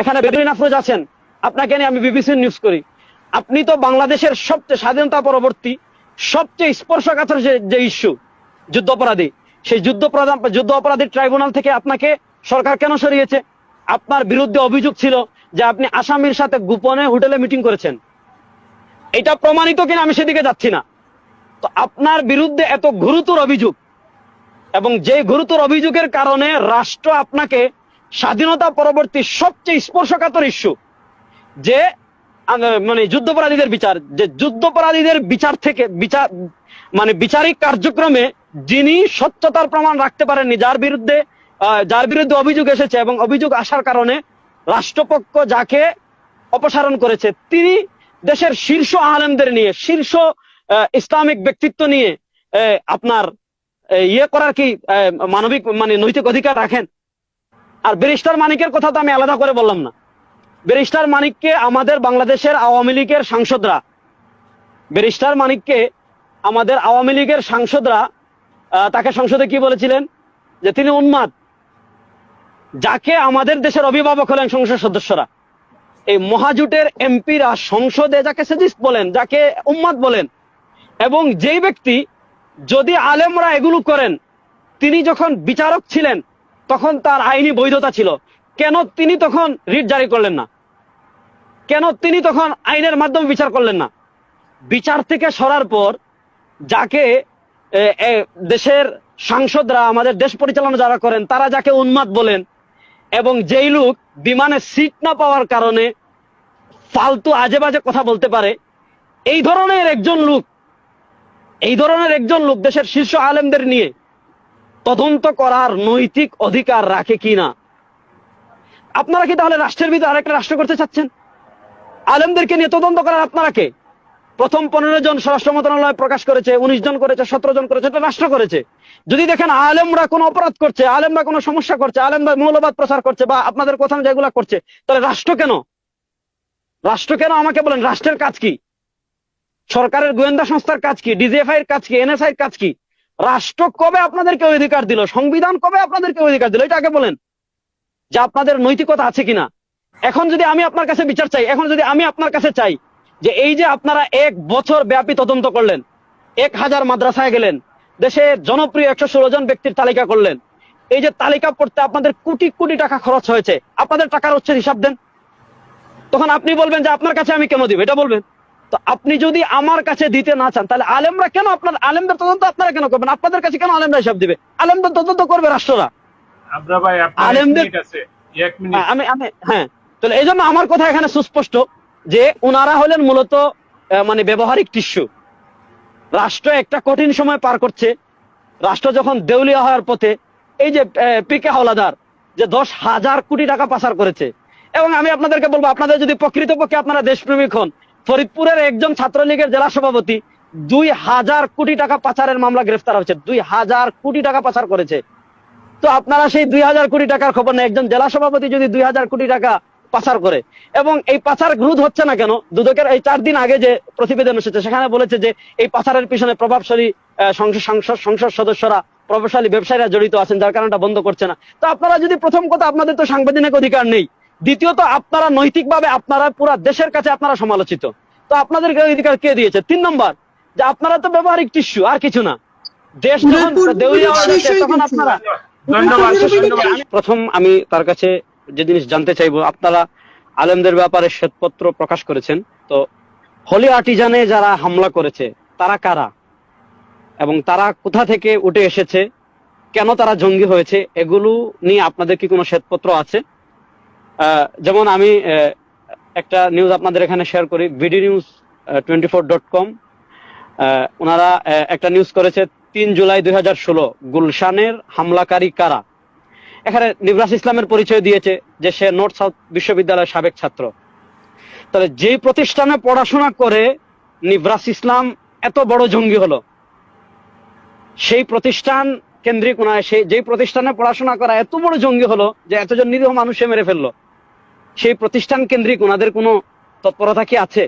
এখানে বেদুইন আফরোজ আছেন। আপনাকে নিয়ে আমি বিবিসি নিউজ করি। আপনি তো বাংলাদেশের সবচেয়ে স্বাধীনতা পরবর্তী, সবচেয়ে স্পর্শকাতর যে ইস্যু যুদ্ধ অপরাধী সেই যুদ্ধ যুদ্ধ অপরাধী ট্রাইব্যুনাল থেকে আপনাকে সরকার কেন সরিয়েছে? আপনার বিরুদ্ধে অভিযোগ ছিল যে আপনি আসামির সাথে গোপনে হোটেলে মিটিং করেছেন। এটা প্রমাণিত কিনা আমি সেদিকে যাচ্ছি না। তো আপনার বিরুদ্ধে এত গুরুতর অভিযোগ, এবং যে গুরুতর অভিযোগের কারণে রাষ্ট্র আপনাকে স্বাধীনতা পরবর্তী সবচেয়ে স্পর্শকাতর ইস্যু যে মানে যুদ্ধপরাধীদের বিচার, যে যুদ্ধপরাধীদের বিচার থেকে, বিচার মানে বিচারিক কার্যক্রমে যিনি সত্যতার প্রমাণ রাখতে পারেননি, যার বিরুদ্ধে যার বিরুদ্ধে অভিযোগ এসেছে এবং অভিযোগ আসার কারণে রাষ্ট্রপক্ষ যাকে অপসারণ করেছে, তিনি দেশের শীর্ষ আলেমদের নিয়ে, শীর্ষ ইসলামিক ব্যক্তিত্ব নিয়ে আপনার ইয়ে করার কি মানবিক মানে নৈতিক অধিকার রাখেন? আর ব্যারিস্টার মানিকের কথা তো আমি আলাদা করে বললাম না। ব্যারিস্টার মানিককে আমাদের বাংলাদেশের আওয়ামী লীগের সাংসদরা, ব্যারিস্টার মানিককে আমাদের আওয়ামী লীগের সাংসদরা তাকে সংসদে কি বলেছিলেন? যে তিনি উন্মাদ। যাকে আমাদের দেশের অভিভাবক হলেন সংসদ সদস্যরা। এই মহাজোটের এমপিরা সংসদে যাকে সেজিস্ট বলেন, যাকে উম্মাদ বলেন, এবং যেই ব্যক্তি যদি আলেমরা এগুলো করেন, তিনি যখন বিচারক ছিলেন তখন তার আইনি বৈধতা ছিল। কেন তিনি তখন রিট জারি করলেন না? কেন তিনি তখন আইনের মাধ্যমে বিচার করলেন না? বিচার থেকে সরার পর যাকে দেশের সাংসদরা, আমাদের দেশ পরিচালনা যারা করেন, তারা যাকে উন্মাদ বলেন এবং যেই লোক বিমানে সিট না পাওয়ার কারণে ফালতু আজে বাজে কথা বলতে পারে, এই ধরনের একজন লোক, এই ধরনের একজন লোক দেশের শীর্ষ আলেমদের নিয়ে তদন্ত করার নৈতিক অধিকার রাখে কিনা? আপনারা কি তাহলে রাষ্ট্রের ভিতরে আরেকটা রাষ্ট্র করতে চাচ্ছেন? আলেমদেরকে নিয়ে তদন্ত করার আপনারা কে? প্রথম পনেরো জন স্বরাষ্ট্র মন্ত্রণালয় প্রকাশ করেছে, উনিশ জন করেছে, সতেরো জন করেছে, এটা রাষ্ট্র করেছে। যদি দেখেন আলেমরা কোনো অপরাধ করছে, আলেমরা কোনো সমস্যা করছে, আলেমরা মৌলবাদ প্রচার করছে বা আপনাদের কথা যেগুলা করছে, তাহলে রাষ্ট্র কেন? রাষ্ট্র কেন আমাকে বলেন? রাষ্ট্রের কাজ কি? সরকারের গোয়েন্দা সংস্থার কাজ কি? ডিজিএফআই এর কাজ কি? এনএসআই এর কাজ কি? রাষ্ট্র কবে আপনাদেরকে অধিকার দিল? সংবিধান কবে আপনাদেরকে অধিকার দিল? এটা আগে বলেন। যে আপনাদের নৈতিকতা আছে কিনা। এখন যদি আমি আপনার কাছে বিচার চাই, এখন যদি আমি আপনার কাছে চাই যে এই যে আপনারা এক বছর ব্যাপী তদন্ত করলেন, এক হাজার মাদ্রাসায় গেলেন, দেশে জনপ্রিয় একশো ষোলো জন ব্যক্তির তালিকা করলেন, এই যে তালিকা পড়তে আপনাদের কোটি কোটি টাকা খরচ হয়েছে, আপনাদের টাকার হচ্ছে হিসাব দেন। তখন আপনি বলবেন যে আপনার কাছে আমি কেন দিব? এটা বলবেন। তো আপনি যদি আমার কাছে দিতে না চান তাহলে আলেমরা কেন আপনার আলেমদের তদন্ত আপনারা কেন করবেন? আপনাদের কাছে কেন আলেমরা হিসাব দিবে? আলেমদের তদন্ত করবে রাষ্ট্ররা। আলেমদের- হ্যাঁ, আমি আমি হ্যাঁ। তাহলে এই জন্য আমার কথা এখানে সুস্পষ্ট যে ওনারা হলেন মূলত মানে ব্যবহারিক টিস্যু। রাষ্ট্র একটা কঠিন সময় পার করছে। রাষ্ট্র যখন দেউলিয়া হওয়ার পথে এই যে পিকে হাওলাদার যে দশ হাজার কোটি টাকা পাচার করেছে। এবং আমি আপনাদেরকে বলব আপনাদের যদি প্রকৃতপক্ষে আপনারা দেশপ্রেমিক হন ফরিদপুরের একজন ছাত্রলীগের জেলা সভাপতি দুই হাজার কোটি টাকা পাচারের মামলা গ্রেফতার হয়েছে। দুই হাজার কোটি টাকা পাচার করেছে। তো আপনারা সেই দুই হাজার কোটি টাকার খবর নেই একজন জেলা সভাপতি যদি দুই হাজার কোটি টাকা পাচার করে এবং এই পাচার রোধ হচ্ছে না কেন? দুদকের এই চার দিন আগে যে প্রতিবেদন এসেছে, সেখানে বলেছে যে এই পাচারের পিছনে প্রভাবশালী সংসদ সদস্যরা, প্রভাবশালী ব্যবসায়ীরা জড়িত আছেন, যার কারণটা বন্ধ করছে না। তো আপনারা যদি প্রথম কথা, আপনাদের তো সাংবিধানিক অধিকার নেই। দ্বিতীয়ত আপনারা নৈতিকভাবে আপনারা পুরো দেশের কাছে আপনারা সমালোচিত। তো আপনাদেরকে অধিকার কে দিয়েছে? তিন নম্বর যে আপনারা তো ব্যবহারিক টিস্যু আর কিছু না। দেশ যখন দেউলিয়া তখন আপনারা ধন্যবাদ ধন্যবাদ। আমি প্রথম আমি তার কাছে যে জিনিস জানতে চাইব আপনারা আলেমদের ব্যাপারে শ্বেতপত্র প্রকাশ করেছেন। তো হলি আর্টিজানে যারা হামলা করেছে তারা কারা? এবং তারা কোথা থেকে উঠে এসেছে? কেন তারা জঙ্গি হয়েছে? এগুলো নিয়ে আপনাদের কি কোনো শ্বেতপত্র আছে? যেমন আমি একটা নিউজ আপনাদের এখানে শেয়ার করি BD news twenty four dot com ওনারা একটা নিউজ করেছে, তিন জুলাই দুই হাজার ষোলো, গুলশানের হামলাকারী কারা? এখানে নিবরাস ইসলামের পরিচয় দিয়েছে যে সে নর্থ সাউথ বিশ্ববিদ্যালয়ের সাবেক ছাত্র। তাহলে যেই প্রতিষ্ঠানে পড়াশোনা করে নিবরাস ইসলাম এত বড় জঙ্গি হলো, সেই প্রতিষ্ঠান কেন্দ্রিক ওনায় সেই যেই প্রতিষ্ঠানে পড়াশোনা করা এত বড় জঙ্গি হলো যে এতজন নিরীহ মানুষে মেরে ফেলল। সেই প্রতিষ্ঠান কেন্দ্রিক ওনাদের কোনো তৎপরতা কি আছে?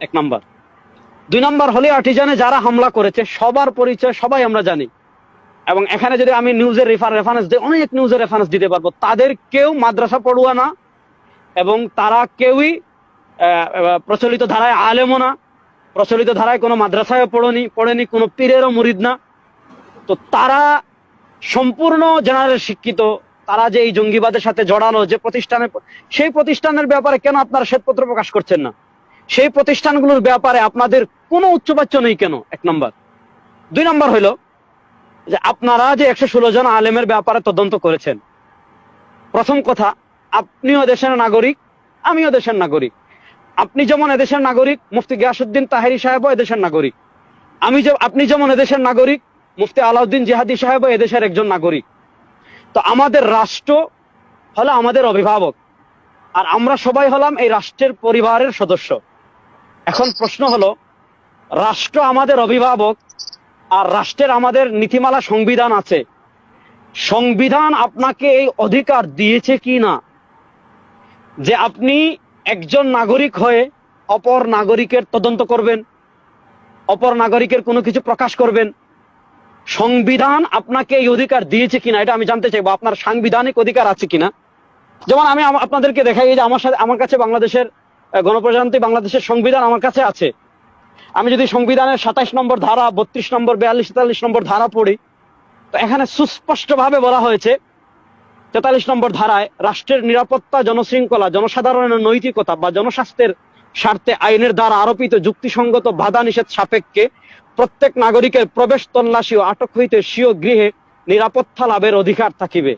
এক নাম্বার। দুই নাম্বার, হলে আর্টিজানে যারা হামলা করেছে, সবার পরিচয় সবাই আমরা জানি। এবং এখানে যদি আমি নিউজের রেফার রেফারেন্স দিই, অনেক নিউজের রেফারেন্স দিতে পারব। তাদের কেউ মাদ্রাসা পড়ুয়া না, এবং তারা কেউই প্রচলিত ধারায় আলেমও না। প্রচলিত ধারায় কোনো মাদ্রাসায় পড়েনি পড়েনি, কোনো পীরেরও মুরিদ না। তো তারা সম্পূর্ণ জেনারেল শিক্ষিত তারা যে এই জঙ্গিবাদের সাথে জড়ানো, যে প্রতিষ্ঠানে, সেই প্রতিষ্ঠানের ব্যাপারে কেন আপনারা শ্বেতপত্র প্রকাশ করছেন না? সেই প্রতিষ্ঠানগুলোর ব্যাপারে আপনাদের কোনো উচ্চবাচ্য নেই কেন? এক নম্বর। দুই নম্বর হলো যে আপনারা যে একশো ষোলো জন আলেমের ব্যাপারে তদন্ত করেছেন, প্রথম কথা, আপনিও দেশের নাগরিক, আমিও দেশের নাগরিক। আপনি যেমন এদেশের নাগরিক, মুফতি গিয়াসুদ্দিন তাহেরি সাহেবও এদেশের নাগরিক। আমি যে, আপনি যেমন এদেশের নাগরিক, মুফতি আলাউদ্দিন জিহাদি সাহেবও এদেশের একজন নাগরিক। তো আমাদের রাষ্ট্র হলো আমাদের অভিভাবক। আর আমরা সবাই হলাম এই রাষ্ট্রের পরিবারের সদস্য। এখন প্রশ্ন হলো, রাষ্ট্র আমাদের অভিভাবক আর রাষ্ট্রের আমাদের নীতিমালা সংবিধান আছে। সংবিধান আপনাকে এই অধিকার দিয়েছে কি না? যে আপনি একজন নাগরিক হয়ে অপর নাগরিকের তদন্ত করবেন, অপর নাগরিকের কোনো কিছু প্রকাশ করবেন সংবিধান আপনাকে এই অধিকার দিয়েছে কিনা, এটা আমি জানতে চাইব, আপনার সাংবিধানিক অধিকার আছে কিনা? যেমন আমি আপনাদেরকে দেখাই যে আমার সাথে আমার কাছে বাংলাদেশের গণপ্রজাতন্ত্রী বাংলাদেশের সংবিধান আমার কাছে আছে। আমি যদি সংবিধানের সাতাইশ নম্বর ধারা, বত্রিশ নম্বর, বিয়াল্লিশ, তেতাল্লিশ নম্বর ধারা পড়ি, তো এখানে সুস্পষ্টভাবে বলা হয়েছে, তেতাল্লিশ নম্বর ধারায় রাষ্ট্রের নিরাপত্তা, জনশৃঙ্খলা, জনসাধারণের নৈতিকতা বা জনস্বাস্থ্যের স্বার্থে আইনের দ্বারা আরোপিত যুক্তিসঙ্গত বাধা নিষেধ সাপেক্ষে প্রত্যেক নাগরিকের প্রবেশ তল্লাশি ও আটক হইতে স্বীয় গৃহে নিরাপত্তা লাভের অধিকার থাকিবে।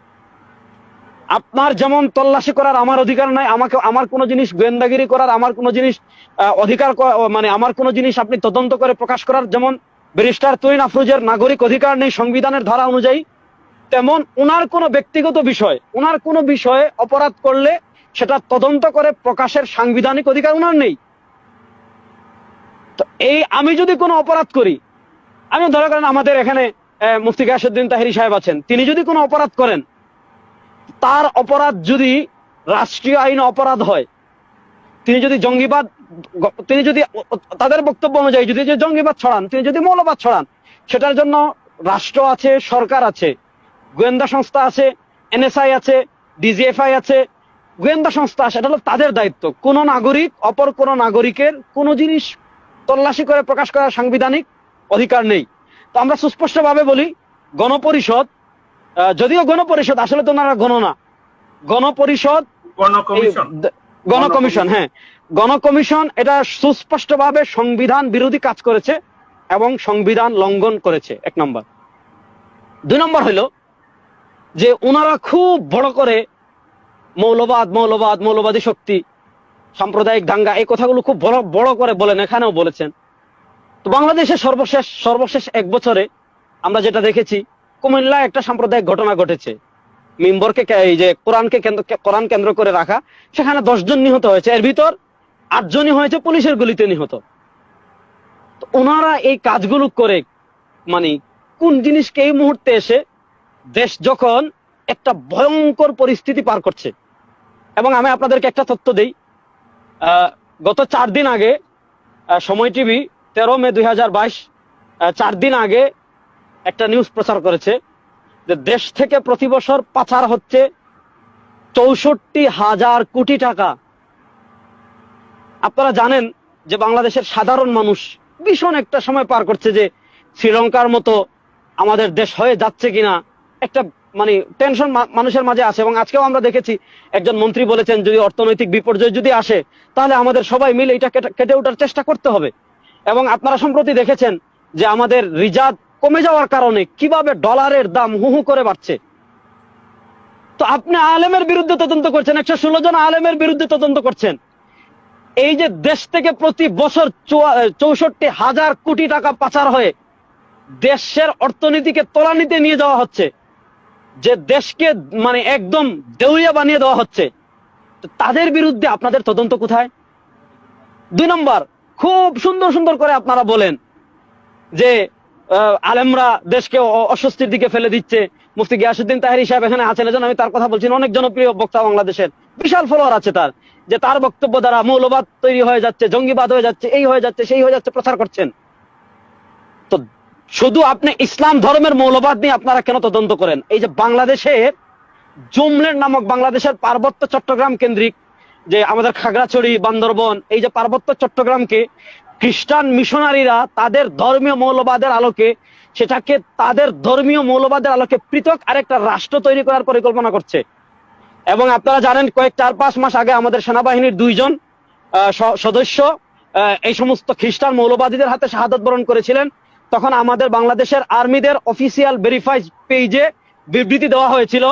আপনার যেমন তল্লাশি করার আমার অধিকার নাই, আমাকে, আমার কোনো জিনিস গোয়েন্দাগিরি করার, আমার কোনো জিনিস অধিকার মানে আমার কোনো জিনিস আপনি তদন্ত করে প্রকাশ করার যেমন ব্যারিস্টার তুইন আফরোজের নাগরিক অধিকার নেই সংবিধানের ধারা অনুযায়ী, তেমন উনার কোনো ব্যক্তিগত বিষয়, উনার কোনো বিষয়ে অপরাধ করলে সেটা তদন্ত করে প্রকাশের সাংবিধানিক অধিকার উনার নেই। তো এই আমি যদি কোনো অপরাধ করি, আমি ধরে করেন আমাদের এখানে মুফতি গায়সুদ্দিন তাহেরি সাহেব আছেন, তিনি যদি কোনো অপরাধ করেন, তার অপরাধ যদি রাষ্ট্রীয় আইন অপরাধ হয়, তিনি যদি জঙ্গিবাদ, তিনি যদি তাদের বক্তব্য অনুযায়ী যদি যে জঙ্গিবাদ ছড়ান, তিনি যদি মৌলবাদ ছড়ান, সেটার জন্য রাষ্ট্র আছে, সরকার আছে, গোয়েন্দা সংস্থা আছে, এনএসআই আছে, ডিজিএফআই আছে, গোয়েন্দা সংস্থা আছে, এটা হলো তাদের দায়িত্ব। কোন নাগরিক, অপর কোন নাগরিকের কোন জিনিস তল্লাশি করে প্রকাশ করার সাংবিধানিক অধিকার নেই। তো আমরা সুস্পষ্টভাবে বলি গণপরিষদ যদিও গণপরিষদ আসলে তো ওনারা গণ না। গণপরিষদ গণকমিশন হ্যাঁ। গণকমিশন এটা সুস্পষ্টভাবে সংবিধান বিরোধী কাজ করেছে এবং সংবিধান লঙ্ঘন করেছে এক নম্বর। দুই নম্বর হলো যে ওনারা খুব বড় করে মৌলবাদ মৌলবাদ মৌলবাদী শক্তি সাম্প্রদায়িক দাঙ্গা, এই কথাগুলো খুব বড় বড় করে বলেন, এখানেও বলেছেন। তো বাংলাদেশের সর্বশেষ সর্বশেষ এক বছরে আমরা যেটা দেখেছি, কুমিল্লা একটা সাম্প্রদায়িক ঘটনা ঘটেছে। মিম্বরকে এই যে কোরআনকে কেন্দ্র কোরআন কেন্দ্র করে রাখা, সেখানে দশজন নিহত হয়েছে। এর ভিতর আটজনই হয়েছে পুলিশের গুলিতে নিহত। ওনারা এই কাজগুলো করে মানে কোন জিনিসকে এই মুহূর্তে এসে দেশ যখন একটা ভয়ঙ্কর পরিস্থিতি পার করছে। এবং আমি আপনাদেরকে একটা তথ্য দেই গত চার দিন আগে সময় টিভি তেরো মে দুই হাজার বাইশ চার দিন আগে একটা নিউজ প্রচার করেছে যে দেশ থেকে প্রতি বছর পাচার হচ্ছে চৌষট্টি হাজার কোটি টাকা। আপনারা জানেন যে বাংলাদেশের সাধারণ মানুষ ভীষণ একটা সময় পার করছে যে শ্রীলঙ্কার মতো আমাদের দেশ হয়ে যাচ্ছে কিনা। একটা মানে টেনশন মানুষের মাঝে আছে এবং আজকেও আমরা দেখেছি একজন মন্ত্রী বলেছেন, যদি অর্থনৈতিক বিপর্যয় যদি আসে, তাহলে আমাদের সবাই মিলে এটা কেটে- ওঠার চেষ্টা করতে হবে। এবং আপনারা সম্প্রতি দেখেছেন যে আমাদের রিজার্ভ কমে যাওয়ার কারণে কীভাবে ডলারের দাম হু হু করে বাড়ছে। তো আপনি আলেমের বিরুদ্ধে তদন্ত করছেন, একশো ষোলো জন আলেমের বিরুদ্ধে তদন্ত করছেন। এই যে দেশ থেকে প্রতি বছর চৌষট্টি হাজার কোটি টাকা পাচার হয়ে দেশের অর্থনীতিকে তলানিতে নিয়ে যাওয়া হচ্ছে। যে দেশকে মানে একদম দেউলিয়া বানিয়ে দেওয়া হচ্ছে তাদের বিরুদ্ধে আপনাদের তদন্ত কোথায়? দুই নম্বর, খুব সুন্দর সুন্দর করে আপনারা বলেন যে আলেমরা দেশকে অস্বস্তির দিকে ফেলে দিচ্ছে। মুফতি গিয়াসুদ্দিন তাহেরি সাহেব এখানে আছেন, এজন্য আমি তার কথা বলছি। অনেক জনপ্রিয় বক্তা বাংলাদেশের। বিশাল ফলোয়ার আছে তার, যে তার বক্তব্য দ্বারা মৌলবাদ তৈরি হয়ে যাচ্ছে, জঙ্গিবাদ হয়ে যাচ্ছে, এই হয়ে যাচ্ছে, সেই হয়ে যাচ্ছে, প্রচার করছেন। তো শুধু আপনি ইসলাম ধর্মের মৌলবাদ নিয়ে আপনারা কেন তদন্ত করেন? এই যে বাংলাদেশে জুমলের নামক বাংলাদেশের পার্বত্য চট্টগ্রাম কেন্দ্রিক যে আমাদের খাগড়াছড়ি, বান্দরবন, এই যে পার্বত্য চট্টগ্রামকে খ্রিস্টান মিশনারিরা তাদের ধর্মীয় মৌলবাদের আলোকে সেটাকে তাদের ধর্মীয় মৌলবাদের আলোকে পৃথক আরেকটা রাষ্ট্র তৈরি করার পরিকল্পনা করছে। এবং আপনারা জানেন কয়েক চার পাঁচ মাস আগে আমাদের সেনাবাহিনীর দুইজন সদস্য এই সমস্ত খ্রিস্টান মৌলবাদীদের হাতে শাহাদত বরণ করেছিলেন। তখন আমাদের বাংলাদেশের আর্মিদের অফিসিয়াল ভেরিফাইড পেজে বিবৃতি দেওয়া হয়েছিল,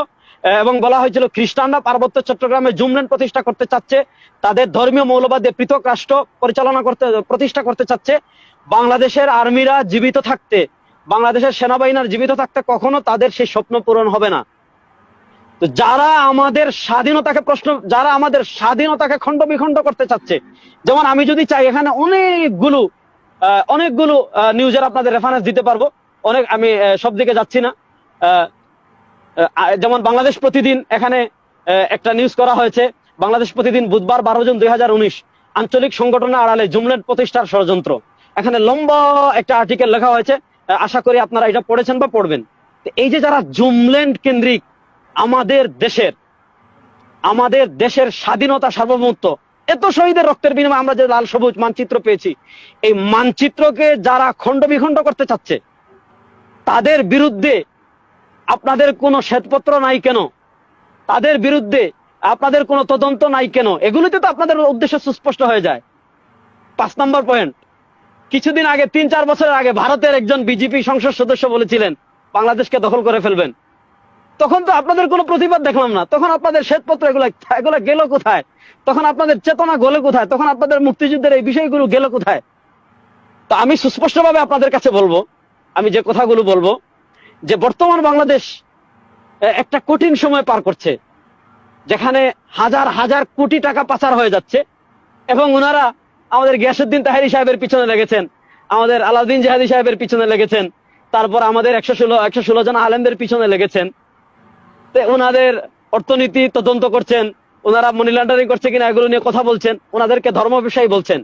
এবং বলা হয়েছিল, খ্রিস্টানরা পার্বত্য চট্টগ্রামে জুমলেন প্রতিষ্ঠা করতে চাচ্ছে, তাদের ধর্মীয় মৌলবাদে পৃথক রাষ্ট্র পরিচালনা করতে, প্রতিষ্ঠা করতে চাচ্ছে। বাংলাদেশের আর্মিরা জীবিত থাকতে, বাংলাদেশের সেনাবাহিনীর জীবিত থাকতে কখনো তাদের সেই স্বপ্ন পূরণ হবে না। তো যারা আমাদের স্বাধীনতাকে প্রশ্ন, যারা আমাদের স্বাধীনতাকে খণ্ড বিখণ্ড করতে চাচ্ছে, যেমন আমি যদি চাই, এখানে অনেকগুলো অনেকগুলো নিউজের আপনাদের রেফারেন্স দিতে পারব। অনেক, আমি সব দিকে যাচ্ছি না। যেমন বাংলাদেশ প্রতিদিন এখানে একটা নিউজ করা হয়েছে। বাংলাদেশ প্রতিদিন বুধবার বারো জুন দুই হাজার উনিশ, আঞ্চলিক সংগঠনের আড়ালে জুমলেট প্রতিষ্ঠার ষড়যন্ত্র। এখানে লম্বা একটা আর্টিকেল লেখা হয়েছে। আশা করি আপনারা এটা পড়েছেন বা পড়বেন। এই যে যারা জুমল্যান্ড কেন্দ্রিক, আমাদের দেশের আমাদের দেশের স্বাধীনতা সার্বভৌমত্ব এত শহীদের রক্তের বিনিময়ে আমরা যে লাল সবুজ মানচিত্র পেয়েছি, এই মানচিত্রকে যারা খণ্ড বিখণ্ড করতে চাচ্ছে, তাদের বিরুদ্ধে আপনাদের কোনো শ্বেতপত্র নাই কেন? তাদের বিরুদ্ধে আপনাদের কোনো তদন্ত নাই কেন? এগুলিতে তো আপনাদের উদ্দেশ্য সুস্পষ্ট হয়ে যায়। পাঁচ নম্বর পয়েন্ট কিছুদিন আগে, তিন চার বছরের আগে ভারতের একজন বিজেপি সংসদ সদস্য বলেছিলেন, বাংলাদেশকে দখল করে ফেলবেন। তখন তো আপনাদের কোনো প্রতিবাদ দেখলাম না। তখন আপনাদের শ্বেতপত্র এগুলো এগুলো গেল কোথায়? তখন আপনাদের চেতনা গলে কোথায়? তখন আপনাদের মুক্তিযুদ্ধের এই বিষয়গুলো গেল কোথায়? তো আমি সুস্পষ্টভাবে আপনাদের কাছে বলব, আমি যে কথাগুলো বলব, যে বর্তমান বাংলাদেশ একটা কঠিন সময় পার করছে, যেখানে হাজার হাজার কোটি টাকা পাচার হয়ে যাচ্ছে, এবং ওনারা আমাদের গিয়াসুদ্দিন তাহেরি সাহেবের পিছনে লেগেছেন, আমাদের আলাউদ্দিন জাহাদি সাহেবের পিছনে লেগেছেন, তারপর আমাদের একশো ষোলো একশো ষোলো জন আলেমদের পিছনে লেগেছেন ওনাদের অর্থনীতি তদন্ত করছেন, ওনারা মানি লন্ডারিং করছে কিনা এগুলো নিয়ে কথা বলছেন, ওনাদেরকে ধর্ম ব্যবসায়ী বলছেন।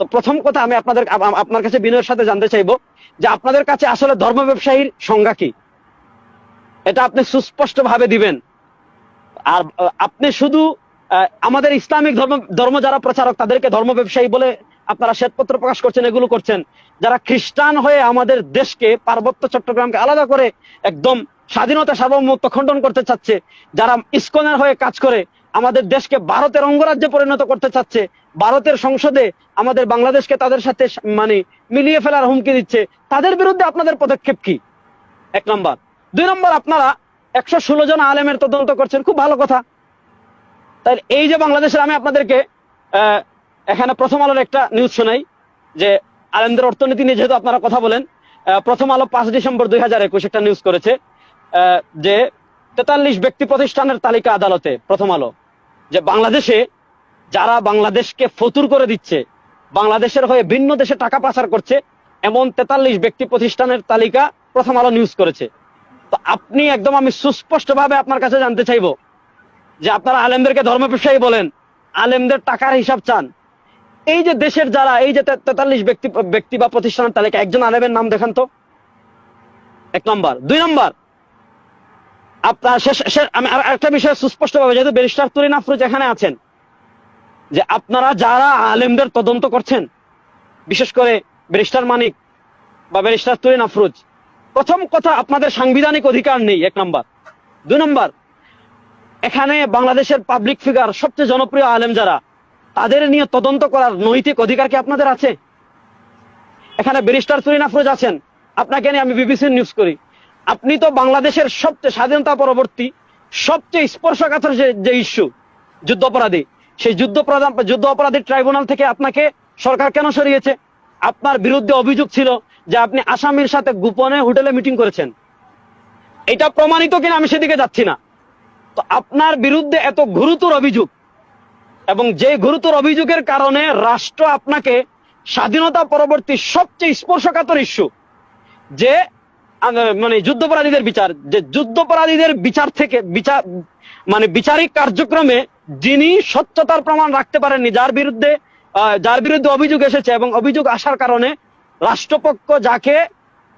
তো প্রথম কথা আমি আপনাদের আপনার কাছে বিনয়ের সাথে জানতে চাইব যে আপনাদের কাছে আসলে ধর্ম ব্যবসায়ীর সংজ্ঞা কি? এটা আপনি সুস্পষ্ট ভাবে দিবেন। আর আপনি শুধু আমাদের ইসলামিক ধর্ম ধর্ম যারা প্রচারক, তাদেরকে ধর্ম ব্যবসায়ী বলে আপনারা শ্বেতপত্র প্রকাশ করছেন, এগুলো করছেন। যারা খ্রিস্টান হয়ে আমাদের দেশকে, পার্বত্য চট্টগ্রামকে আলাদা করে একদম স্বাধীনতা সার্বভৌমত্ব খণ্ডন করতে চাচ্ছে, যারা ইস্কনের হয়ে কাজ করে, আমাদের দেশকে ভারতের অঙ্গরাজ্যে পরিণত করতে চাচ্ছে, ভারতের সংসদে আমাদের বাংলাদেশকে তাদের সাথে মানে মিলিয়ে ফেলার হুমকি দিচ্ছে, তাদের বিরুদ্ধে আপনাদের পদক্ষেপ কি? এক নম্বর। দুই নম্বর, আপনারা একশো ষোলো জন আলেমের তদন্ত করছেন, খুব ভালো কথা। তাই এই যে বাংলাদেশের, আমি আপনাদেরকে এখানে প্রথম আলোর একটা নিউজ শোনাই, যে আলেমদের অর্থনীতি নিয়ে যেহেতু আপনারা কথা বলেন প্রথম আলো পাঁচ ডিসেম্বর দুই হাজার একুশ একটা নিউজ করেছে। যে তেতাল্লিশ ব্যক্তি প্রতিষ্ঠানের তালিকা আদালতে প্রথম আলো, যে বাংলাদেশে যারা বাংলাদেশকে ফতুর করে দিচ্ছে, বাংলাদেশের হয়ে ভিন্ন দেশে টাকা পাচার করছে, এমন তেতাল্লিশ ব্যক্তি প্রতিষ্ঠানের তালিকা প্রথম আলো নিউজ করেছে। তো আপনি একদম আমি সুস্পষ্টভাবে আপনার কাছে জানতে চাইব যে আপনারা আলেমদেরকে ধর্ম ব্যবসায়ী বলেন, আলেমদের টাকার হিসাব চান। এই যে দেশের যারা, এই যে তেতাল্লিশ ব্যক্তি ব্যক্তি বা প্রতিষ্ঠানের তালিকা, একজন আলেমের নাম দেখান তো। এক নম্বর। দুই নম্বর আপনার শেষ আমি আর একটা বিষয় সুস্পষ্ট ভাবে যেহেতু ব্যারিস্টার তুরিন আফরোজ এখানে আছেন, যে আপনারা যারা আলেমদের তদন্ত করছেন, বিশেষ করে ব্যারিস্টার মানিক বা ব্যারিস্টার তুরিন আফরোজ প্রথম কথা, আপনাদের সাংবিধানিক অধিকার নেই, এক নম্বর। দুই নম্বর, এখানে বাংলাদেশের পাবলিক ফিগার সবচেয়ে জনপ্রিয় আলেম যারা, তাদের নিয়ে তদন্ত করার নৈতিক অধিকার কি আপনাদের আছে? এখানে ব্যারিস্টার তুরিন আফরোজ আছেন, আপনাকে নিয়ে আমি বিবিসি নিউজ করি। আপনি তো বাংলাদেশের সবচেয়ে স্বাধীনতা পরবর্তী, সবচেয়ে স্পর্শকাতর যে ইস্যু যুদ্ধাপরাধী সেই যুদ্ধ যুদ্ধ অপরাধী ট্রাইব্যুনাল থেকে আপনাকে সরকার কেন সরিয়েছে? আপনার বিরুদ্ধে অভিযোগ ছিল যে আপনি আসামির সাথে গোপনে হোটেলে মিটিং করেছেন। এটা প্রমাণিত কিনা আমি সেদিকে যাচ্ছি না। তো আপনার বিরুদ্ধে এত গুরুতর অভিযোগ, এবং যে গুরুতর অভিযোগের কারণে রাষ্ট্র আপনাকে স্বাধীনতা পরবর্তী সবচেয়ে স্পর্শকাতর ইস্যু যে মানে যুদ্ধপরাধীদের বিচার, যে যুদ্ধপরাধীদের বিচার থেকে, বিচার মানে বিচারিক কার্যক্রমে যিনি সত্যতার প্রমাণ রাখতে পারেননি, যার বিরুদ্ধে যার বিরুদ্ধে অভিযোগ এসেছে এবং অভিযোগ আসার কারণে রাষ্ট্রপক্ষ যাকে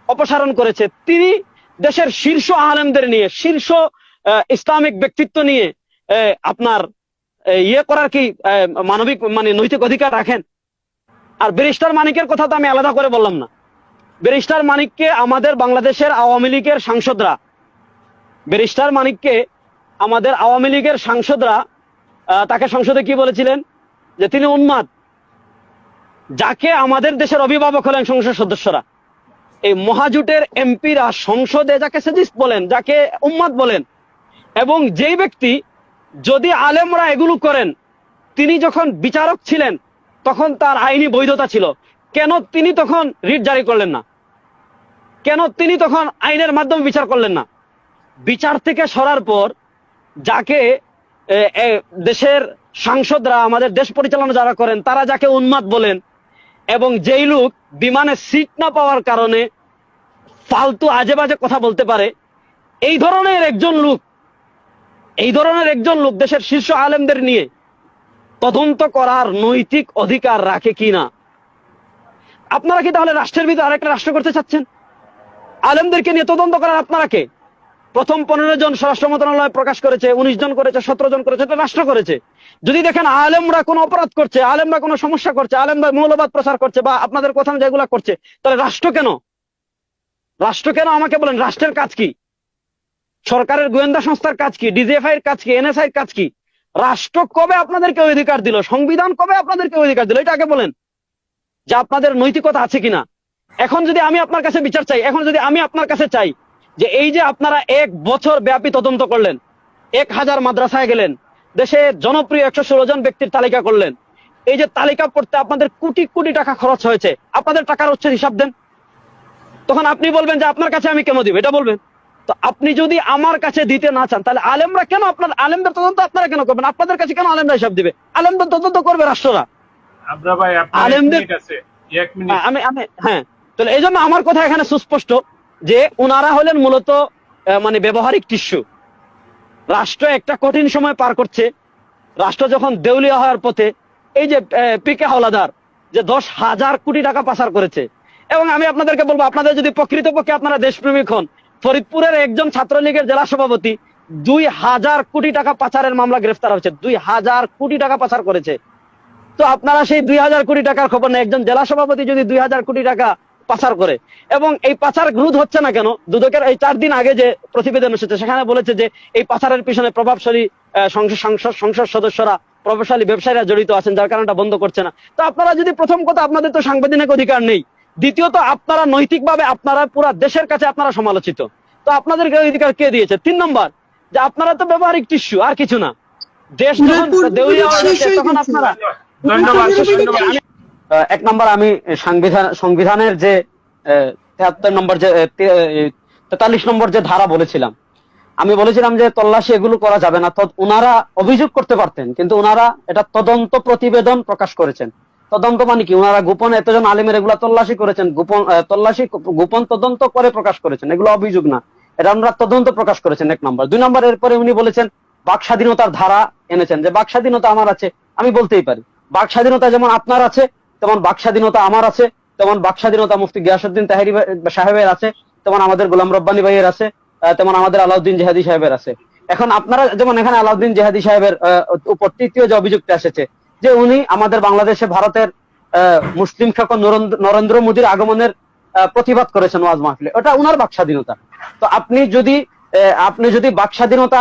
অপসারণ করেছে, তিনি দেশের শীর্ষ আলেমদের নিয়ে, শীর্ষ ইসলামিক ব্যক্তিত্ব নিয়ে আপনার ইয়ে করার কি মানবিক মানে নৈতিক অধিকার রাখেন? আর ব্যারিস্টার মানিকের কথা তো আমি আলাদা করে বললাম না। ব্যারিস্টার মানিককে আমাদের বাংলাদেশের আওয়ামী লীগের সাংসদরা, ব্যারিস্টার মানিককে আমাদের আওয়ামী লীগের সাংসদরা তাকে সংসদে কি বলেছিলেন? যে তিনি উন্মাদ যাকে আমাদের দেশের অভিভাবক হলেন সংসদ সদস্যরা। এই মহাজোটের এমপিরা সংসদে যাকে সেজিস্ট বলেন, যাকে উম্মাদ বলেন, এবং যেই ব্যক্তি যদি আলেমরা এগুলো করেন, তিনি যখন বিচারক ছিলেন, তখন তার আইনি বৈধতা ছিল। কেন তিনি তখন রিট জারি করলেন না? কেন তিনি তখন আইনের মাধ্যমে বিচার করলেন না? বিচার থেকে সরার পর যাকে দেশের সাংসদরা, আমাদের দেশ পরিচালনা যারা করেন, তারা যাকে উন্মাদ বলেন এবং যেই লোক বিমানে সিট না পাওয়ার কারণে ফালতু আজে বাজে কথা বলতে পারে, এই ধরনের একজন লোক, এই ধরনের একজন লোক দেশের শীর্ষ আলেমদের নিয়ে তদন্ত করার নৈতিক অধিকার রাখে কিনা আপনারা কি তাহলে রাষ্ট্রের ভিতরে আরেকটা রাষ্ট্র করতে চাচ্ছেন? আলেমদেরকে নিয়ে তদন্ত করার আপনারা কে? প্রথম পনেরো জন স্বরাষ্ট্র মন্ত্রণালয় প্রকাশ করেছে, উনিশ জন করেছে, সতেরো জন করেছে, এটা রাষ্ট্র করেছে। যদি দেখেন আলেমরা কোনো অপরাধ করছে, আলেমরা কোনো সমস্যা করছে, আলেমরা মৌলবাদ প্রচার করছে বা আপনাদের কথা যেগুলা করছে, তাহলে রাষ্ট্র কেন? রাষ্ট্র কেন আমাকে বলেন, রাষ্ট্রের কাজ কি? সরকারের গোয়েন্দা সংস্থার কাজ কি? ডিজিএফআই এর কাজ কি? এনএসআই এর কাজ কি? রাষ্ট্র কবে আপনাদেরকে অধিকার দিল? সংবিধান কবে আপনাদেরকে অধিকার দিল? এটা আগে বলেন। যে আপনাদের নৈতিকতা আছে কিনা? এখন যদি আমি আপনার কাছে বিচার চাই এখন যদি আমি আপনার কাছে চাই যে এই যে আপনারা এক বছর ব্যাপী তদন্ত করলেন এক হাজার মাদ্রাসায় গেলেন দেশে জনপ্রিয় একশো ষোলো জন ব্যক্তির তালিকা করলেন এই যে তালিকা পড়তে আপনাদের কোটি কোটি টাকা খরচ হয়েছে আপনাদের টাকার হচ্ছে হিসাব দেন। তখন আপনি বলবেন যে আপনার কাছে আমি কেন দিব? এটা বলবেন। তো আপনি যদি আমার কাছে দিতে না চান তাহলে আলেমরা কেন আপনার আলেমদের তদন্ত আপনারা কেন করবেন? আপনাদের কাছে কেন আলেমরা হিসাব দিবে? আলেমদের তদন্ত করবে রাষ্ট্ররা। আলেমদের- আমি আমি হ্যাঁ। তাহলে এই জন্য আমার কথা এখানে সুস্পষ্ট যে উনারা হলেন মূলত মানে ব্যবহারিক টিস্যু। রাষ্ট্র একটা কঠিন সময় পার করছে। রাষ্ট্র যখন দেউলিয়া হওয়ার পথে এই যে পিকে হাওলাদার যে দশ হাজার কোটি টাকা পাচার করেছে, এবং আমি আপনাদেরকে বলব, আপনাদের যদি প্রকৃতপক্ষে আপনারা দেশপ্রেমিক হন, ফরিদপুরের একজন ছাত্রলীগের জেলা সভাপতি দুই হাজার কোটি টাকা পাচারের মামলা গ্রেফতার হয়েছে, দুই হাজার কোটি টাকা পাচার করেছে। তো আপনারা সেই দুই হাজার কোটি টাকার খবর নেই। একজন জেলা সভাপতি যদি দুই হাজার কোটি টাকা পাচার করে। এবং এই পাচার রোধ হচ্ছে না কেন? দুদকের এই চার দিন আগে যে প্রতিবেদন এসেছে সেখানে বলেছে যে এই পাচারের পিছনে প্রভাবশালী সংসদ সংসদ- সংসদ সদস্যরা প্রভাবশালী ব্যবসায়ীরা জড়িত আছেন যার কারণটা বন্ধ করছে না। তো আপনারা যদি প্রথম কথা আপনাদের তো সাংবিধানিক অধিকার নেই। দ্বিতীয়ত আপনারা নৈতিকভাবে আপনারা পুরো দেশের কাছে আপনারা সমালোচিত। তো আপনাদেরকে ওই অধিকার কে দিয়েছে? তিন নম্বর যে আপনারা তো ব্যবহারিক টিস্যু আর কিছু না। দেশ যখন দেউলিয়া তখন আপনারা ধন্যবাদ এক নম্বর আমি সংবিধান সংবিধানের যে তেহাত্তর নম্বর যে তেতাল্লিশ নম্বর যে ধারা বলেছিলাম, আমি বলেছিলাম যে তল্লাশি এগুলো করা যাবে না। উনারা অভিযোগ করতে পারতেন, কিন্তু উনারা এটা তদন্ত প্রতিবেদন প্রকাশ করেছেন। তদন্ত মানে কি? উনারা গোপন এতজন আলিমের এগুলা তল্লাশি করেছেন, গোপন তল্লাশি গোপন তদন্ত করে প্রকাশ করেছেন। এগুলো অভিযোগ না। এটা আমরা তদন্ত প্রকাশ করেছেন, এক নম্বর। দুই নম্বর, এরপরে উনি বলেছেন, বাক স্বাধীনতার ধারা এনেছেন। যে বাক স্বাধীনতা আমার আছে, আমি বলতেই পারি। বাক স্বাধীনতা যেমন আপনার আছে তেমন বাক স্বাধীনতা আমার আছে তেমন বাক স্বাধীনতা মুফতি গিয়াসুদ্দিন তাহেরি সাহেবের আছে তেমন আমাদের গোলাম রব্বানি ভাইয়ের আছে তেমন আমাদের আলাউদ্দিন জেহাদি সাহেবের আছে। এখন আপনারা যেমন এখানে আলাউদ্দিন জেহাদি সাহেবের উপর তৃতীয় যে অভিযুক্ত এসেছে, যে উনি আমাদের বাংলাদেশে ভারতের মুসলিম শাসক নরেন্দ্র- মোদীর আগমনের প্রতিবাদ করেছেন ওয়াজ মাহফিলে, ওটা উনার বাক স্বাধীনতা। তো আপনি যদি আপনি যদি বাক স্বাধীনতা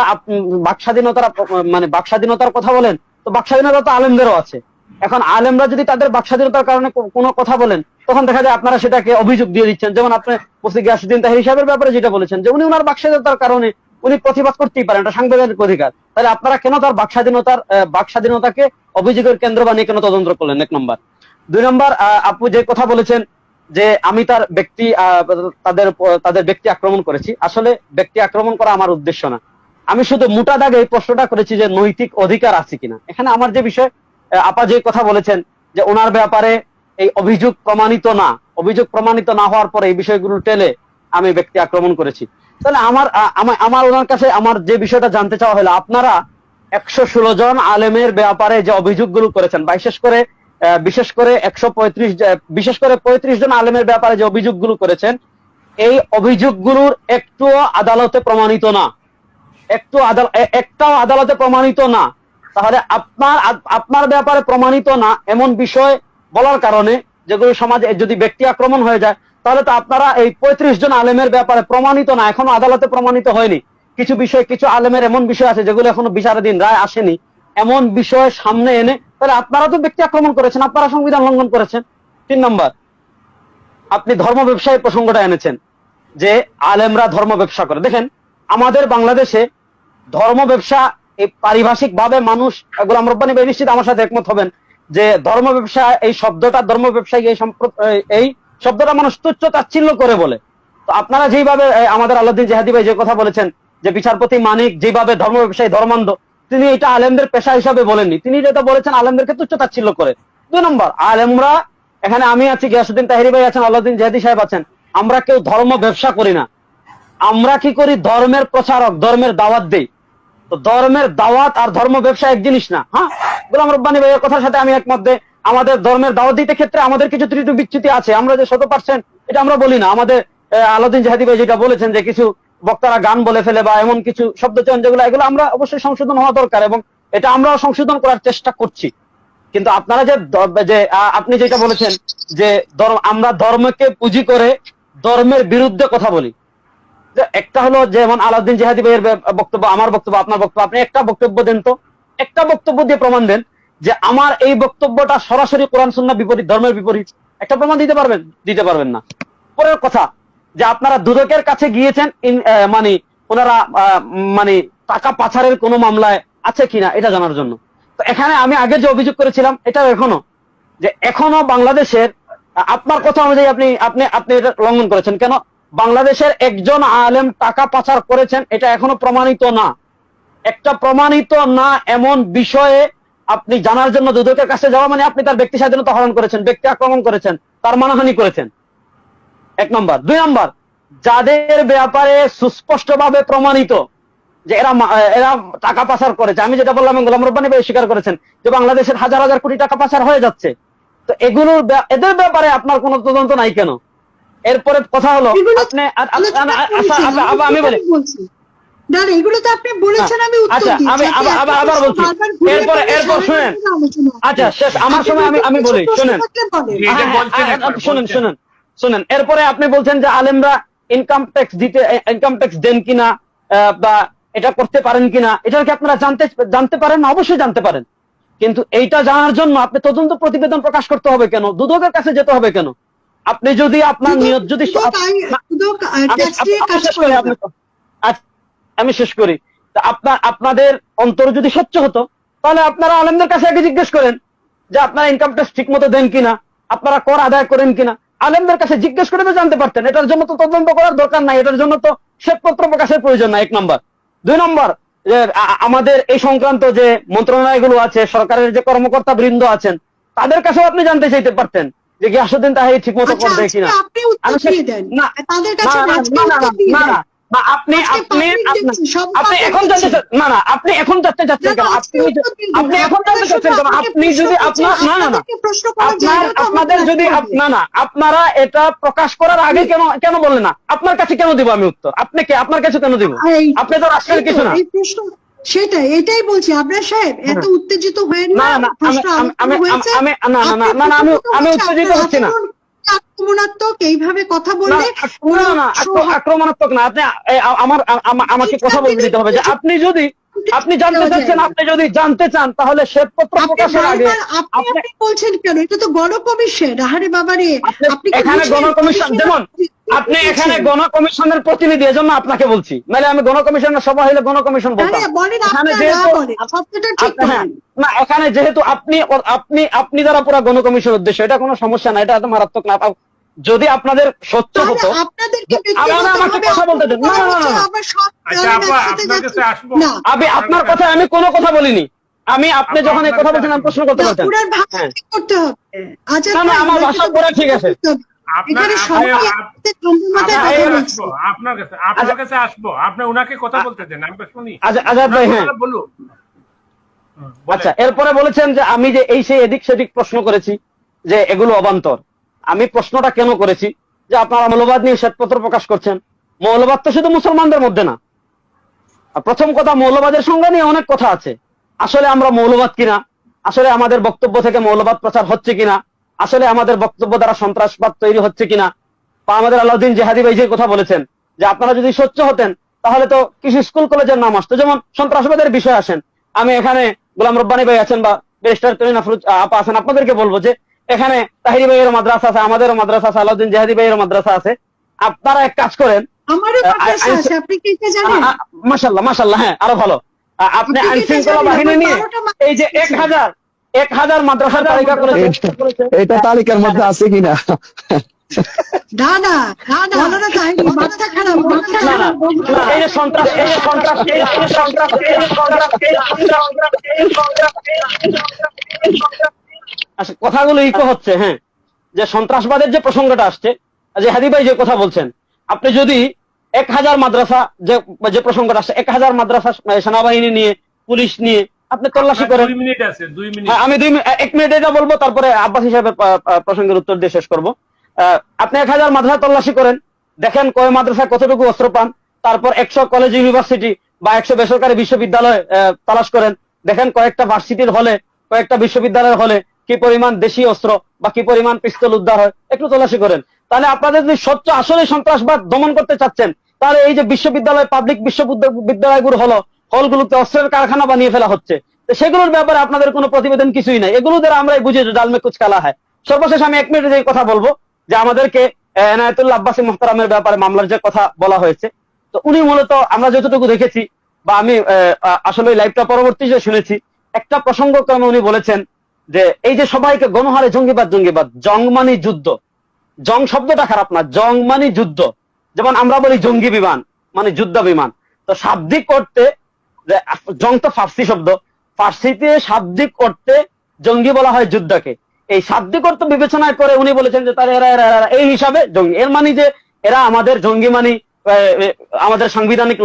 বাক স্বাধীনতার মানে বাক স্বাধীনতার কথা বলেন, তো বাক স্বাধীনতা তো আলেমদেরও আছে। এখন আলেমরা যদি তাদের বাক স্বাধীনতার কারণে কোনো কথা বলেন, তখন দেখা যায় আপনারা সেটাকে অভিযোগ দিয়ে দিচ্ছেন। যেমন আপনি মুফতি গিয়াসুদ্দিন তাহির হিসাবের ব্যাপারে যেটা বলেছেন, যে উনি ওনার বাক স্বাধীনতার কারণে উনি প্রতিবাদ করতেই পারেন, এটা সাংবিধানিক অধিকার। তাহলে আপনারা কেন তার বাক স্বাধীনতার বাক স্বাধীনতাকে অভিযোগের কেন্দ্র বানিয়ে কেন তদন্ত করলেন? এক নম্বর। দুই নম্বর আপু যে কথা বলেছেন যে আমি তার ব্যক্তি তাদের তাদের ব্যক্তি আক্রমণ করেছি, আসলে ব্যক্তি আক্রমণ করা আমার উদ্দেশ্য না। আমি শুধু মোটা দাগে এই প্রশ্নটা করেছি যে নৈতিক অধিকার আছে কিনা। এখানে আমার যে বিষয় আপা যে কথা বলেছেন যে ওনার ব্যাপারে এই অভিযোগ প্রমাণিত না, অভিযোগ প্রমাণিত না হওয়ার পরে এই বিষয়গুলো টেলে আমি ব্যক্তি আক্রমণ করেছি। তাহলে আমার আমার ওনার কাছে আমার যে বিষয়টা জানতে চাওয়া হলো, আপনারা একশো ষোলো জন আলেমের ব্যাপারে যে অভিযোগগুলো করেছেন বিশেষ করে বিশেষ করে একশো পঁয়ত্রিশ বিশেষ করে পঁয়ত্রিশ জন আলেমের ব্যাপারে যে অভিযোগগুলো করেছেন, এই অভিযোগগুলোর একটুও আদালতে প্রমাণিত না। একটু আদাল এ- একটাও আদালতে প্রমাণিত না। তাহলে আপনার আপনার ব্যাপারে প্রমাণিত না, এমন বিষয় বলার কারণে যেগুলো সমাজে যদি ব্যক্তি আক্রমণ হয়ে যায়, তাহলে তো আপনারা এই পঁয়ত্রিশ জন আলেমের ব্যাপারে প্রমাণিত না, এখনও আদালতে প্রমাণিত হয়নি। কিছু বিষয় কিছু আলেমের এমন বিষয় আছে, যেগুলো এখনও বিচারাধীন রায় আসেনি। এমন বিষয় সামনে এনে, তাহলে আপনারা তো ব্যক্তি আক্রমণ করেছেন, আপনারা সংবিধান লঙ্ঘন করেছেন। তিন নম্বর, আপনি ধর্ম ব্যবসায়ী প্রসঙ্গটা এনেছেন, যে আলেমরা ধর্ম ব্যবসা করে। দেখেন, আমাদের বাংলাদেশে ধর্ম ব্যবসা এই পারিভাষিক ভাবে মানুষ, গোলাম রব্বানি ভাই নিশ্চিত আমার সাথে একমত হবেন যে ধর্ম ব্যবসা এই শব্দটা, ধর্ম ব্যবসায়ী এই এই- শব্দটা মানুষ তুচ্ছ তাচ্ছিল্য করে বলে। তো আপনারা যেইভাবে আমাদের আল্লাদিন জেহাদি ভাই যে কথা বলেছেন, যে বিচারপতি মানিক যেভাবে ধর্ম ব্যবসায়ী ধর্মান্ধ, তিনি এটা আলেমদের পেশা হিসাবে বলেননি। তিনি যেটা বলেছেন, আলেমদেরকে তুচ্ছ তাচ্ছিল্য করে। দুই নম্বর, আলেমরা, এখানে আমি আছি গিয়াসুদ্দিন তাহিরি ভাই আছেন আল্লাদিন জেহাদি সাহেব আছেন, আমরা কেউ ধর্ম ব্যবসা করি না। আমরা কি করি? ধর্মের প্রচারক, ধর্মের দাওয়াত দেই। তো ধর্মের দাওয়াত আর ধর্ম ব্যবসা এক জিনিস না হ্যাঁ? গোলাম রব্বানি ভাইয়ের কথার সাথে আমি একমত আমাদের ধর্মের দাওয়াত দিতে ক্ষেত্রে আমাদের কিছু ত্রুটি বিচ্যুতি আছে। আমরা যে শত পার্সেন্ট এটা আমরা বলি না। আমাদের আহ, আলাউদ্দিন জাহাদি ভাই যেটা বলেছেন যে কিছু বক্তারা গান বলে ফেলে বা এমন কিছু শব্দ চয়ন যেগুলো এগুলো আমরা অবশ্যই সংশোধন হওয়া দরকার এবং এটা আমরাও সংশোধন করার চেষ্টা করছি। কিন্তু আপনারা যে যে আপনি যেটা বলেছেন যে আমরা ধর্মকে পুঁজি করে ধর্মের বিরুদ্ধে কথা বলি। একটা হলো যেমন আলাউদ্দিন জেহাদি ভাইয়ের বক্তব্য, আমার বক্তব্য, আপনার বক্তব্য, আপনি একটা বক্তব্য দেন তো। একটা বক্তব্য দিয়ে প্রমাণ দেন যে আমার এই বক্তব্যটা সরাসরি কোরআন সুন্নাহ বিপরীত, ধর্মের বিপরীত, একটা প্রমাণ দিতে পারবেন? দিতে পারবেন না। পরের কথা, যে আপনারা দুদকের কাছে গিয়েছেন মানে ওনারা মানে টাকা পাচারের কোনো মামলায় আছে কিনা এটা জানার জন্য। তো এখানে আমি আগে যে অভিযোগ করেছিলাম এটা এখনও, যে এখনও বাংলাদেশের আপনার কথা অনুযায়ী আপনি আপনি আপনি এটা লঙ্ঘন করেছেন। কেন? বাংলাদেশের একজন আলেম টাকা পাচার করেছেন, এটা এখনও প্রমাণিত না। একটা প্রমাণিত না এমন বিষয়ে আপনি জানার জন্য দুদকের কাছে যাওয়া মানে আপনি তার ব্যক্তি স্বাধীনতা হরণ করেছেন, ব্যক্তি আক্রমণ করেছেন, তার মানহানি করেছেন। এক নম্বর। দুই নম্বর, যাদের ব্যাপারে সুস্পষ্টভাবে প্রমাণিত যে এরা এরা টাকা পাচার করেছে, আমি যেটা বললাম, গোলাম রব্বানি ভাই স্বীকার করেছেন যে বাংলাদেশের হাজার হাজার কোটি টাকা পাচার হয়ে যাচ্ছে। তো এগুলোর এদের ব্যাপারে আপনার কোনো তদন্ত নাই কেন? এরপরে কথা হলো আপনি আমি বলি। বলছি। না না এগুলো তো আপনি বলেছেন আমি উত্তর আমি আবার- আবার- আবার বলছি। বারবার এরপরে- এরপর শুনেন। ফিরে আলোচনা করছেন। আচ্ছা শেষ আমার আপনি সময় আমি আমি বলি শুনেন। বলছেন শুনেন শুনেন শুনেন। এরপরে আপনি বলছেন যে আলেমরা ইনকাম ট্যাক্স দিতে ইনকাম ট্যাক্স দেন কিনা বা এটা করতে পারেন কিনা এটা কি আপনারা জানতে জানতে পারেন? না অবশ্যই জানতে পারেন। কিন্তু এইটা জানার জন্য আপনি তদন্ত প্রতিবেদন প্রকাশ করতে হবে কেন? দুদকের কাছে যেতে হবে কেন? আপনি যদি আপনার নিয়ত যদি আমি- শেষ করি, আচ্ছা, আমি শেষ করি। আপনার আপনাদের অন্তর যদি স্বচ্ছ হতো তাহলে আপনারা আলেমদের কাছে আগে জিজ্ঞেস করেন যে আপনারা ইনকাম ট্যাক্স ঠিক মতো দেন কিনা আপনারা কর আদায় করেন কিনা। আলেমদের কাছে জিজ্ঞেস করে তো জানতে পারতেন এটার জন্য তো তদন্ত করার দরকার নাই এটার জন্য তো শ্বেতপত্র প্রকাশের প্রয়োজন নাই এক নম্বর। দুই নম্বর যে আমাদের এই সংক্রান্ত যে মন্ত্রণালয়গুলো আছে সরকারের যে কর্মকর্তা বৃন্দ আছেন তাদের কাছেও আপনি জানতে চাইতে পারতেন। যে গিয়াসুদ্দিন তাহারি ঠিক মতো আচ্ছা, কর দেয় কিনা? দেন। না, দেন। আপনি আপনি আপনি- এখন জানতে না না আপনি এখন জানতে চাচ্ছেন কেন? আপনি এখন জানতে আপনারা চাচ্ছেন কেন? আপনি যদি আপনার না না আপনার আপনাদের যদি না না আপনারা এটা প্রকাশ করার আগে কেন কেন বললেন না? আপনার কাছে কেন দিব আমি উত্তর? আপনি কে? আপনার কাছে কেন দিব? আপনি তো রাষ্ট্রের কিছু না। সেটাই এটাই বলছি। আপনার সাহেব এত উত্তেজিত হয়ে না, আমি- আমি- উত্তেজিত হচ্ছি না। আক্রমণাত্মক এইভাবে কথা বললে না, না, আক্রমণাত্মক না আপনি আমার আমাকে কথা বলতে দিতে হবে যে আপনি যদি আপনি জানতে চাচ্ছেন আপনি যদি জানতে চান তাহলে শ্বেতপত্র প্রকাশের আগে আপনি বলছেন কেন? এটা তো গণকমিশন। আহারে বাবা রে আপনি এখানে? গণকমিশন যেমন আপনি এখানে গণকমিশনের প্রতিনিধি এজন্য আপনাকে বলছি। নাহলে আমি গণকমিশনের সভা হইলে গণকমিশন বলতাম। হ্যাঁ, ঠিক আপনি- হ্যাঁ, না এখানে যেহেতু আপনি আপনি আপনি দ্বারা পুরো গণকমিশন উদ্দেশ্য এটা কোনো সমস্যা না এটা এত মারাত্মক না। যদি আপনাদের সত্য হতো আমাকে কথা বলতে দেন। না, না, না, না। আমরা সব আচ্ছা, আপনার যাচ্ছি। কাছে আসব। না আমি আপনার কথা আমি কোনো কথা বলিনি আমি আপনি যখন এই কথা বলছেন আমি প্রশ্ন করতে পারতেন হ্যাঁ। হবে আচ্ছা না, আমার ভাষা পুরা ঠিক আছে। আপনার কাছে আপনার কাছে আচ্ছা। কাছে আসব আপনি ওনাকে কথা বলতে দেন আমরা শুনি আজাদ ভাই হ্যাঁ বলুন আচ্ছা এরপরে বলেছেন যে আমি যে এই সেই এদিক সেদিক প্রশ্ন করেছি যে এগুলো অবান্তর আমি প্রশ্নটা কেন করেছি? যে আপনারা মৌলবাদ নিয়ে শ্বেতপত্র প্রকাশ করছেন। মৌলবাদ তো শুধু মুসলমানদের মধ্যে না। প্রথম কথা, মৌলবাদের সংজ্ঞা নিয়ে অনেক কথা আছে। আসলে আমরা মৌলবাদ কিনা? আসলে আমাদের বক্তব্য থেকে মৌলবাদ প্রচার হচ্ছে কিনা? আসলে আমাদের বক্তব্য দ্বারা সন্ত্রাসবাদ তৈরি হচ্ছে কিনা? বা আমাদের আলাউদ্দিন জেহাদি ভাই যে কথা বলেছেন, যে আপনারা যদি স্বচ্ছ হতেন, তাহলে তো কিছু স্কুল কলেজের নাম আসতো। যেমন সন্ত্রাসবাদের বিষয় আসেন। আমি এখানে গোলাম রব্বানি ভাই আছেন বা ব্যারিস্টার তরিন আফরুজ আপা আছেন, আপনাদেরকে বলব যে এখানে তাহিরি ভাইয়ের মাদ্রাসা আছে আমাদেরও মাদ্রাসা আছে আলাউদ্দিন জেহাদি ভাইয়ের মাদ্রাসা আছে আপনারা এক কাজ করেন মাসাল্লাহ মাসাল্লাহ হ্যাঁ আরও ভালো আপনি আইন শৃঙ্খলা বাহিনী নিয়ে মাদ্রাসা এই যে এক হাজার এক হাজার মাদ্রাসার তালিকা এটা- তালিকার মধ্যে আছে কিনা না না সন্ত্রাস আচ্ছা কথাগুলো ইকো হচ্ছে হ্যাঁ। যে সন্ত্রাসবাদের যে প্রসঙ্গটা আসছে যে হাদি ভাই যে কথা বলছেন আপনি যদি এক হাজার মাদ্রাসা যে যে প্রসঙ্গটা আসছে এক হাজার মাদ্রাসা সেনাবাহিনী নিয়ে পুলিশ নিয়ে আপনি তল্লাশি করেন। হ্যাঁ, আমি দুই এক মিনিট এটা বলব তারপরে আব্বাস হিসাবের প্রসঙ্গের উত্তর দিয়ে শেষ করব। আপনি এক হাজার মাদ্রাসা তল্লাশি করেন দেখেন কয় মাদ্রাসা কতটুকু অস্ত্র পান তারপর একশো কলেজ ইউনিভার্সিটি বা একশো বেসরকারি বিশ্ববিদ্যালয় তালাশ করেন। দেখেন কয়েকটা ভার্সিটির হলে কয়েকটা বিশ্ববিদ্যালয়ের হলে কি পরিমাণ দেশি অস্ত্র বা কি পরিমাণ পিস্তল উদ্ধার হয়, একটু তল্লাশি করেন। তাহলে আপনাদের যদি স্বচ্ছ আসলে সন্ত্রাসবাদ দমন করতে চাচ্ছেন, তাহলে এই যে বিশ্ববিদ্যালয় পাবলিক বিশ্ববিদ্যালয়গুলো হলো, হলগুলোতে অস্ত্রের কারখানা বানিয়ে ফেলা হচ্ছে। সেগুলোর ব্যাপারে আপনাদের কোনো প্রতিবেদন কিছুই নাই। এগুলো দ্বারা আমরা বুঝি ডালমে কুচ কালা হয়। সর্বশেষ আমি এক মিনিটে যে কথা বলব, যে আমাদেরকে এনায়েতুল্লাহ আব্বাসী মোহতারামের ব্যাপারে মামলার যে কথা বলা হয়েছে, তো উনি মূলত আমরা যতটুকু দেখেছি, বা আমি আসলে লাইভটা পরবর্তী যে শুনেছি, একটা প্রসঙ্গক্রমে উনি বলেছেন যে এই যে সবাইকে গণহারে জঙ্গিবাদ জঙ্গিবাদ জং মানে যুদ্ধ। জং শব্দটা খারাপ না জং মানে যুদ্ধ। যেমন আমরা বলি জঙ্গি বিমান মানে যুদ্ধ বিমান। তো শাব্দিক করতে জং তো ফার্সি শব্দ, ফার্সিতে শাব্দিক করতে জঙ্গি বলা হয় যুদ্ধকে। এই শাব্দিক অর্থ বিবেচনা করে উনি বলেছেন যে তারা, এরা এরা এরা, এই হিসাবে জঙ্গি। এর মানে যে এরা আমাদের জঙ্গি মানে আমাদের সাংবিধানিক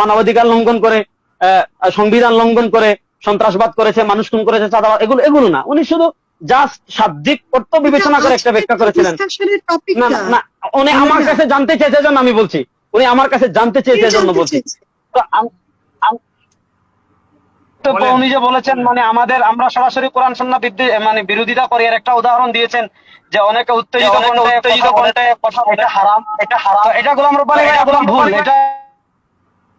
মানবাধিকার লঙ্ঘন করে সংবিধান লঙ্ঘন করে সন্ত্রাসবাদ করেছে মানুষ খুন করেছে চাঁদাবাদ এগুলো এগুলো না। উনি শুধু জাস্ট শাব্দিক অর্থ বিবেচনা করে একটা ব্যাখ্যা করেছিলেন। না না, উনি আমার কাছে জানতে চেয়েছে জন্য আমি বলছি। উনি আমার কাছে জানতে চেয়েছে জন্য বলছি। তো আম- আম- তো বলেন। উনি যে বলেছেন মানে আমাদের আমরা সরাসরি কোরআন সন্না মানে বিরোধিতা করি এর একটা উদাহরণ দিয়েছেন যে অনেকে উত্তেজিত উত্তেজিত এটা হারাম। এটা হারাম। এটা গোলাম রব্বানি ভাই ভুল। এটা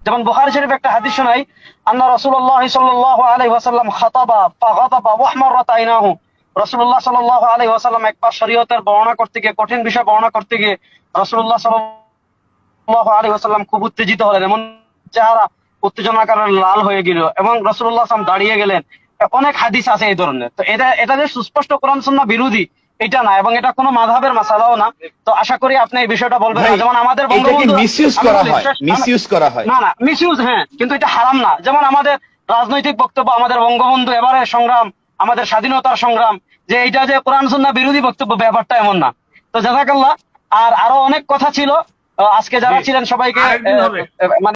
যেমন বুখারী শরীফ একটা হাদিস শোনাই, আন্না রাসূলুল্লাহ সাল্লাল্লাহু আলাইহি ওয়াসাল্লাম খাতাবা ফাগাতাবা ওয়াহমারাত আইনাহু। রাসূলুল্লাহ সাল্লাল্লাহু আলাইহি ওয়াসাল্লাম একবার শরীয়তের বর্ণনা করতে গিয়ে, কঠিন বিষয় বর্ণনা করতে গিয়ে, রাসূলুল্লাহ সাল্লাল্লাহু আলাইহি ওয়াসাল্লাম খুব উত্তেজিত হলেন, এমন চেহারা উত্তেজনার কারণে লাল হয়ে গেল এবং রসুল্লাহ সাল্লাম দাঁড়িয়ে গেলেন। অনেক হাদিস আছে এই ধরনের। তো এটা এটা যে সুস্পষ্ট কোরআন সুন্নাহ বিরোধী এটা না এবং এটা কোনো মাযহাবের মাসালাও না। তো আশা করি আপনি এই বিষয়টা বলবেন। যেমন আমাদের এটা বঙ্গবন্ধু মিসইউজ করা হয় মিসইউজ করা হয়। না না মিসইউজ হ্যাঁ কিন্তু এটা হারাম না। যেমন আমাদের রাজনৈতিক বক্তব্য আমাদের বঙ্গবন্ধু এবারে সংগ্রাম আমাদের স্বাধীনতার সংগ্রাম যে এইটা যে কোরআন সুন্নাহ বিরোধী বক্তব্য ব্যাপারটা এমন না। তো জাজাকাল্লাহ আর আরও অনেক কথা ছিল। আজকে যারা ছিলেন সবাইকে মানে